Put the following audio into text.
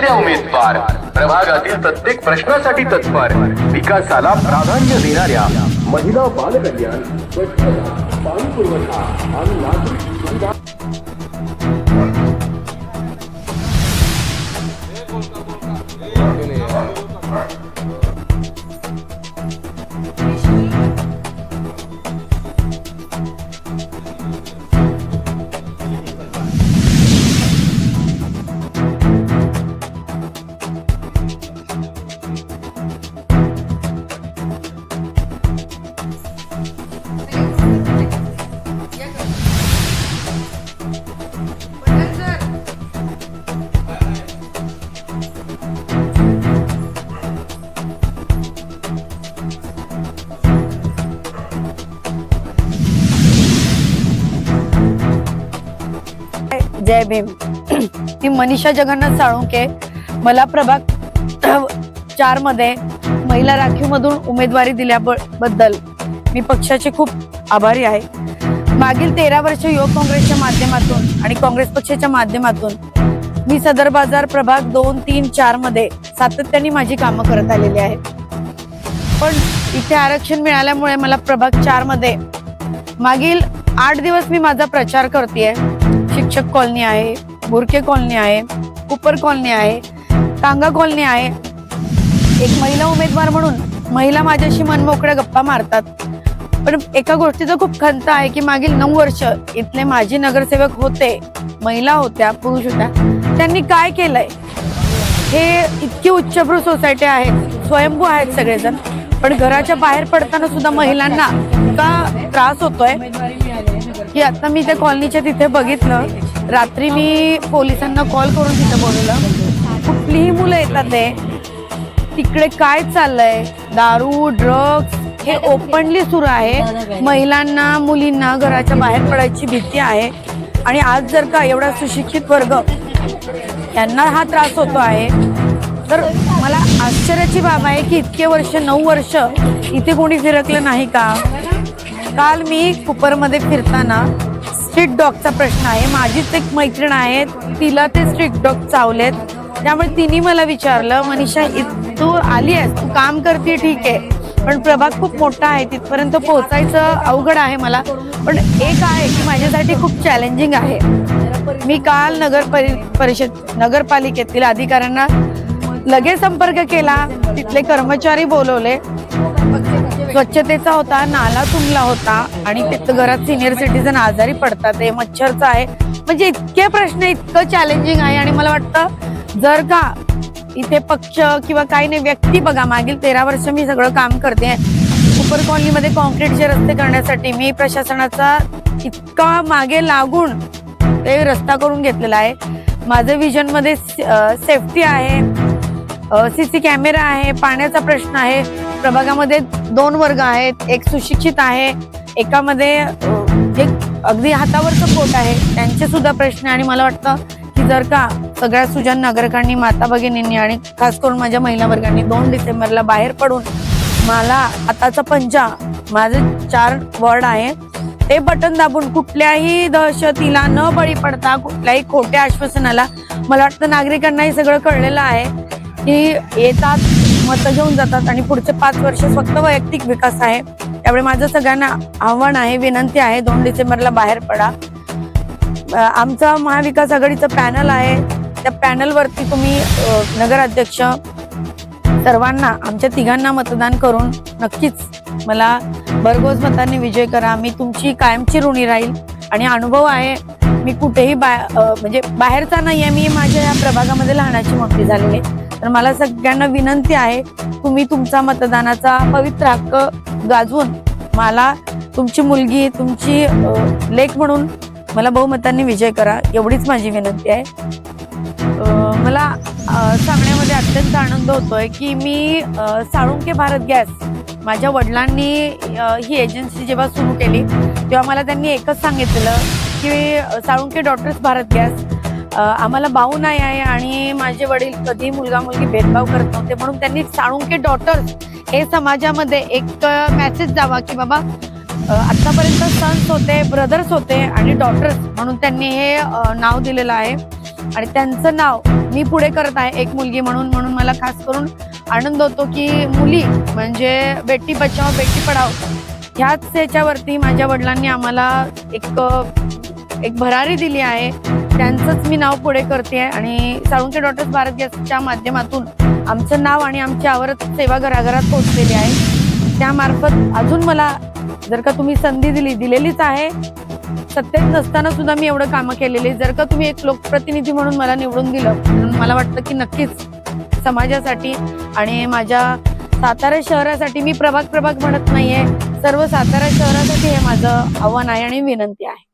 असलेल्या उमेदवार. प्रभागातील प्रत्येक प्रश्नासाठी तत्पर. विकासाला प्राधान्य देणाऱ्या महिला बालकल्याण, स्वच्छता पाणी पुरवठा आणि नागरिक जय भीम. मी मनीषा जगन्नाथ साळुंके. मला प्रभाग चारमध्ये महिला राखीव मधून उमेदवारी दिल्याबद्दल मी पक्षाचे खूप आभारी आहे. मागील तेरा वर्ष युवक काँग्रेसच्या माध्यमातून आणि काँग्रेस पक्षाच्या माध्यमातून मी सदर बाजार प्रभाग दोन तीन चारमध्ये सातत्याने माझी कामं करत आलेली आहेत पण इथे आरक्षण मिळाल्यामुळे मला प्रभाग चारमध्ये मागील आठ दिवस मी माझा प्रचार करतेय. शिक्षक कॉलनी आहे बुरके कॉलनी आहे कुपर कॉलनी आहे टांगा कॉलनी आहे. एक महिला उमेदवार म्हणून महिला माझ्याशी मनमोकळ्या गप्पा मारतात. पण एका गोष्टीचं खूप खंत आहे की मागील नऊ वर्ष इथले माजी नगरसेवक होते महिला होत्या पुरुष होत्या. त्यांनी काय केलंय? हे इतकी उच्चभ्रू सोसायटी आहेत स्वयंभू आहेत सगळेजण. पण घराच्या बाहेर पडताना सुद्धा महिलांना इतका त्रास होतोय. की आता मी त्या कॉलनीच्या तिथे बघितलं. रात्री मी पोलिसांना कॉल करून तिथे बोलवलं. कुठलीही मुलं येतात ते. तिकडे काय चाललंय? दारू ड्रग्स हे ओपनली सुरू आहे. महिलांना मुलींना घराच्या बाहेर पडायची भीती आहे. आणि आज जर का एवढा सुशिक्षित वर्ग यांना हा त्रास होतो आहे तर मला आश्चर्याची बाब आहे की इतके वर्ष नऊ वर्ष इथे कोणी फिरकलं नाही का? काल मी कुपरमध्ये फिरताना स्ट्रीट डॉगचा प्रश्न आहे. माझीच एक मैत्रीण आहे तिला ते स्ट्रीट डॉग चावलेत. त्यामुळे तिने मला विचारलं मनीषा तू आली आहेस. तू काम करते ठीक आहे. पण प्रभाग खूप मोठा आहे. तिथपर्यंत पोहोचायचं अवघड आहे मला. पण एक आहे की माझ्यासाठी खूप चॅलेंजिंग आहे. मी काल नगर परि परिषद नगरपालिकेतील अधिकाऱ्यांना लगेच संपर्क केला. तिथले कर्मचारी बोलवले. स्वच्छतेचा होता नाला तुंबला होता आणि तिथं घरात सिनियर सिटीजन आजारी पडतात. ते मच्छरचं आहे. म्हणजे इतके प्रश्न इतकं चॅलेंजिंग आहे आणि मला वाटतं जर का इथे पक्ष किंवा काही नाही व्यक्ती बघा मागील तेरा वर्ष मी सगळं काम करते. सुपर कॉलनीमध्ये कॉन्क्रीटचे रस्ते करण्यासाठी मी प्रशासनाचा इतका मागे लागून ते रस्ता करून घेतलेला आहे. माझं विजनमध्ये सेफ्टी आहे. सीसी कॅमेरा आहे पाण्याचा प्रश्न आहे. प्रभागामध्ये दोन वर्ग आहेत एक सुशिक्षित आहे एकामध्ये एक अगदी हातावरचं पोट आहे त्यांचे सुद्धा प्रश्न आहे. आणि मला वाटतं की जर का सगळ्या सुजन नागरिकांनी माता भगिनींनी आणि खास करून माझ्या महिला वर्गांनी दोन डिसेंबरला बाहेर पडून मला हाताचा पंजा माझे चार वर्ड आहे ते बटन दाबून कुठल्याही दहशतीला न बळी पडता कुठल्याही खोट्या आश्वासनाला मला वाटतं नागरिकांना हे सगळं कळलेलं आहे. की येतात मतं घेऊन जातात आणि पुढचे पाच वर्ष फक्त वैयक्तिक विकास आहे. त्यामुळे माझं सगळ्यांना आव्हान आहे विनंती आहे दोन डिसेंबरला बाहेर पडा. आमचा महाविकास आघाडीचं पॅनल आहे. त्या पॅनलवरती तुम्ही नगराध्यक्ष सर्वांना आमच्या तिघांना मतदान करून नक्कीच मला भरघोस मतांनी विजय करा. मी तुमची कायमची ऋणी राहील. आणि अनुभव आहे मी कुठेही बा म्हणजे बाहेरचा नाही आहे मी माझ्या या प्रभागामध्ये लहानाची मोठी झालेली आहे. तर मला सगळ्यांना विनंती आहे तुम्ही तुमचा मतदानाचा पवित्र हक्क गाजवून मला तुमची मुलगी तुमची लेख म्हणून मला बहुमतांनी विजय करा एवढीच माझी विनंती आहे. मला सांगण्यामध्ये अत्यंत आनंद होतोय की मी साळुंके भारत गॅस माझ्या वडिलांनी ही एजन्सी जेव्हा सुरू केली तेव्हा मला त्यांनी एकच सांगितलं की साळुंके डॉक्टर्स भारत गॅस. आम्हाला भाऊ नाही आहे आणि माझे वडील कधी मुलगा मुलगी भेदभाव करत नव्हते म्हणून त्यांनी साळुंके डॉटर्स हे समाजामध्ये एक मॅसेज जावा की बाबा आत्तापर्यंत सन्स होते ब्रदर्स होते आणि डॉटर्स म्हणून त्यांनी हे नाव दिलेलं आहे. आणि त्यांचं नाव मी पुढे करत आहे एक मुलगी म्हणून म्हणून मला खास करून आनंद होतो की मुली म्हणजे बेटी बचाव बेटी पडाव ह्याच ह्याच्यावरती माझ्या वडिलांनी आम्हाला एक एक भरारी दिली आहे. त्यांचंच मी नाव पुढे करते आणि साळुंके डॉटर्स भारत गॅसच्या माध्यमातून आमचं नाव आणि आमची आवरत सेवा घराघरात पोहोचलेली आहे. त्यामार्फत अजून मला जर का तुम्ही संधी दिली दिलेलीच आहे. सत्तेत नसताना सुद्धा मी एवढं कामं केलेली. जर का तुम्ही एक लोकप्रतिनिधी म्हणून मला निवडून दिलं म्हणून मला वाटतं की नक्कीच समाजासाठी आणि माझ्या सातारा शहरासाठी मी प्रभाग प्रभाग म्हणत नाहीये. सर्व सातारा शहरासाठी हे माझं आव्हान आहे आणि विनंती आहे.